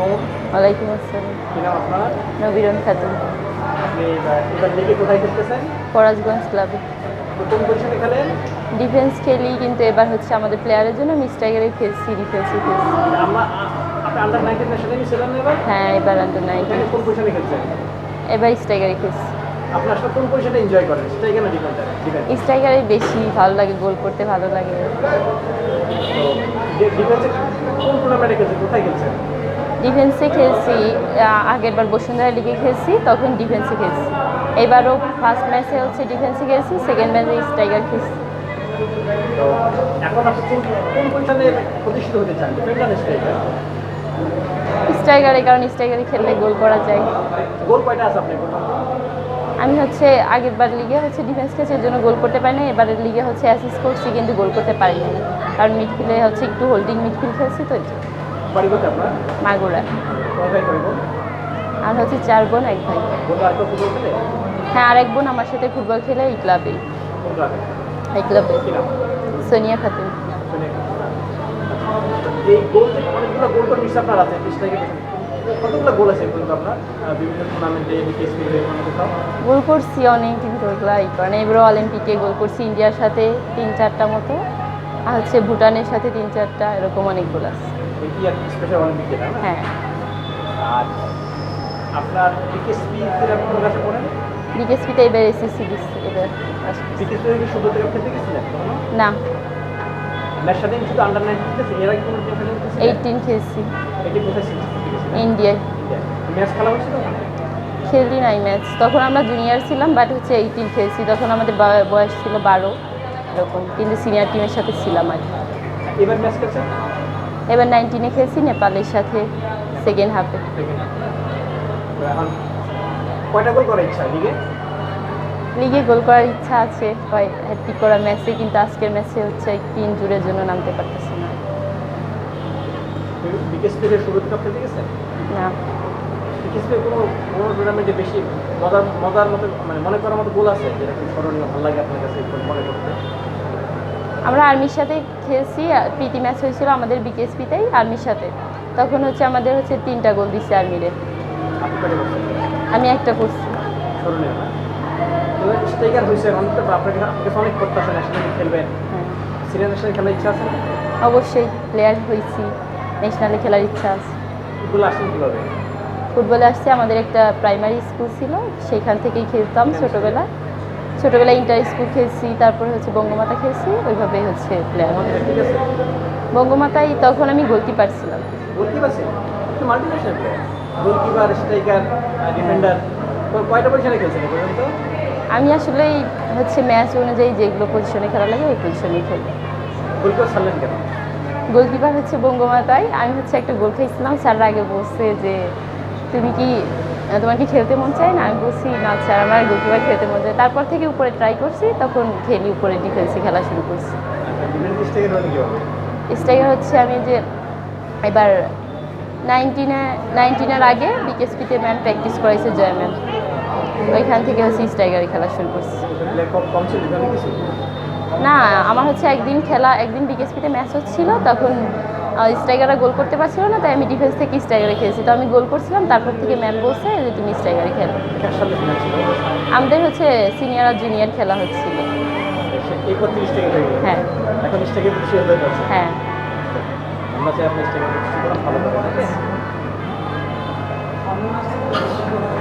ওয়ালাইকুম আসসালাম কি নাম আপনার? নবীরন খাতুন। আপনি এবার এবার লিগে কোথায় খেলতেছেন ফরাজগঞ্জ ক্লাবে। কোন পজিশনে খেলেন ডিফেন্স খেলি কিন্তু এবার হচ্ছে আমাদের প্লেয়ারের জন্য মিস্টাইগারে খেলছি ডিফেন্সে খেলছি আন্ডার ছিলেন এবার? হ্যাঁ এবার আন্ডার নাইনটিন এখানে কোন পজিশনে খেলছেন? এবার স্ট্রাইকারে খেলছি আপনি আসলে কোন পজিশনে এনজয় করেন? সেটাই কেন ডিপেন্ড ডিপেন্ড স্ট্রাইকারে বেশি ভালো লাগে গোল করতে ভালো লাগে। ডিফেন্সে কোন টুর্নামেন্টে খেলছেন? কোথায় খেলছেন? ডিফেন্সে খেলছি আগেরবার বসুন্ধরা লিগে খেলছি তখন ডিফেন্সে খেলছি। এবারও ফার্স্ট ম্যাচে হচ্ছে ডিফেন্সে খেলছি সেকেন্ড ম্যাচে স্ট্রাইকার খেলছি। তো এখন আপনি কোন কোন পজিশনে প্রতিষ্ঠিত হতে চান? ডিফেন্ডার স্ট্রাইকার স্ট্রাইকারে কারণ স্ট্রাইকারে খেললে গোল করা যায়। গোল কয়টা আছে আপনি আমি হচ্ছে আগের বার লিগে হচ্ছে ডিফেন্স খেলছি এর জন্য গোল করতে পারি না এবারের লিগে হচ্ছে অ্যাসিস্ট করছি কিন্তু গোল করতে পারিনি। কারণ মিডফিল্ডে হচ্ছে একটু হোল্ডিং মিডফিল্ড খেলছি তো। বাড়ি কোথায় আপনার? মাগুরা। আর হচ্ছে চার বোন এক ভাই। হ্যাঁ আর এক বোন আমার সাথে ফুটবল খেলে এই ক্লাবে। কোন এই ক্লাবে। সোনিয়া খাতুন। শুনে এই গোল থেকে অনেকগুলো গোল তো নিশ্চয় আপনার আছে বিশ থেকে কতগুলো গোল আছে কিন্তু আপনার? বিভিন্ন টুর্নামেন্টে বিকেএসপি গোল করছি অনেক কিন্তু কারণে এবারও অলিম্পিকে গোল করছি ইন্ডিয়ার সাথে তিন চারটা মতো। আর হচ্ছে ভুটানের সাথে তিন চারটা এরকম অনেক গোল আছে। হ্যাঁ। আর আপনার বিকেএসপি কীরকম কোন কাছে পড়েন বিকেএসপিতে এবার এসএসসি দিচ্ছে এবার। বিকেএসপি থেকে শুরু থেকে খেলতে গেছিলেন না। ম্যাচ সাথে শুধু আন্ডার নাইনটিন খেলছে এর আগে কোনো টিম খেলতে এইটিন খেলছি। এটি কোথায় ছিল ইন্ডিয়ায় ম্যাচ খেলা নাই ম্যাচ তখন আমরা জুনিয়র ছিলাম বাট হচ্ছে এইটিন খেলছি। তখন আমাদের বয়- বয়স ছিল বারো। এরকম। কিন্তু সিনিয়র টিমের সাথে ছিলাম আর কি। এবার ম্যাচ খেলছেন? এবার নাইনটিনে খেলছি নেপালের সাথে সেকেন্ড হাফে তো গোল করার ইচ্ছা লিগে? গোল করার ইচ্ছা আছে হ্যাট্রিক করা ম্যাচে কিন্তু আজকের ম্যাচে হচ্ছে একটু ইনজুরের জন্য নামতে পারতেছি না। কোনো কোনো টুর্নামেন্টে বেশি মজার মজার মতো মানে মনে করার মতো গোল আছে যেটা স্মরণীয়? ভালো লাগে আপনার কাছে মনে করতে? আমরা আর্মির সাথে খেলছি প্রীতি ম্যাচ হয়েছিল আমাদের বিকেএসপিতেই আর্মির সাথে। তখন হচ্ছে আমাদের হচ্ছে তিনটা গোল দিচ্ছে আর্মিরে। আমি একটা করছি। অবশ্যই প্লেয়ার হয়েছি ন্যাশনালে খেলার ইচ্ছা আছে। ফুটবলে আসছে আমাদের একটা প্রাইমারি স্কুল ছিল সেখান থেকেই খেলতাম ছোটোবেলায়। ছোটোবেলায় ইন্টার স্কুল খেলছি তারপরে হচ্ছে বঙ্গমাতা খেলছি ওইভাবেই হচ্ছে প্লেয়ার বঙ্গমাতায় তখন আমি গোলকিপার ছিলাম। গোলকিপার আছে তো multinational player goalkeeper striker defender কয়টা পজিশনে খেলছেন পর্যন্ত আমি আসলে হচ্ছে ম্যাচ অনুযায়ী যেগুলো পজিশনে খেলা লাগে ওই পজিশনেই খেলি। গোলকিপার ছাড়লেন কেন? গোলকিপার হচ্ছে বঙ্গমাতায় আমি হচ্ছে একটা গোল খাইছিলাম স্যার আগে বলছে যে তুমি কি তোমার কি খেলতে মন চায় না? আমি বলছি, না স্যার আমার গোলকিপার খেলতে মন চায় তারপর থেকে উপরে ট্রাই করছি, তখন খেলি, উপরে ডিফেন্সে খেলা শুরু করছি। স্ট্রাইকার হচ্ছে আমি যে এবার নাইনটিনে নাইনটিনের আগে বিকেএসপিতে ম্যাম প্র্যাকটিস করাইছে জয় ম্যাম ওইখান থেকে হচ্ছে স্ট্রাইকারে খেলা শুরু করছি। না, আমার হচ্ছে একদিন খেলা, একদিন বিকেএসপিতে ম্যাচ হচ্ছিল, তখন স্ট্রাইকাররা গোল করতে পারছিল না তাই আমি ডিফেন্স থেকে স্ট্রাইকারে খেলেছি। তো আমি গোল করছিলাম তারপর থেকে ম্যাম বলছে যে তুমি স্ট্রাইকারে খেলো। আমাদের হচ্ছে সিনিয়র আর জুনিয়র খেলা হচ্ছিল। হ্যাঁ।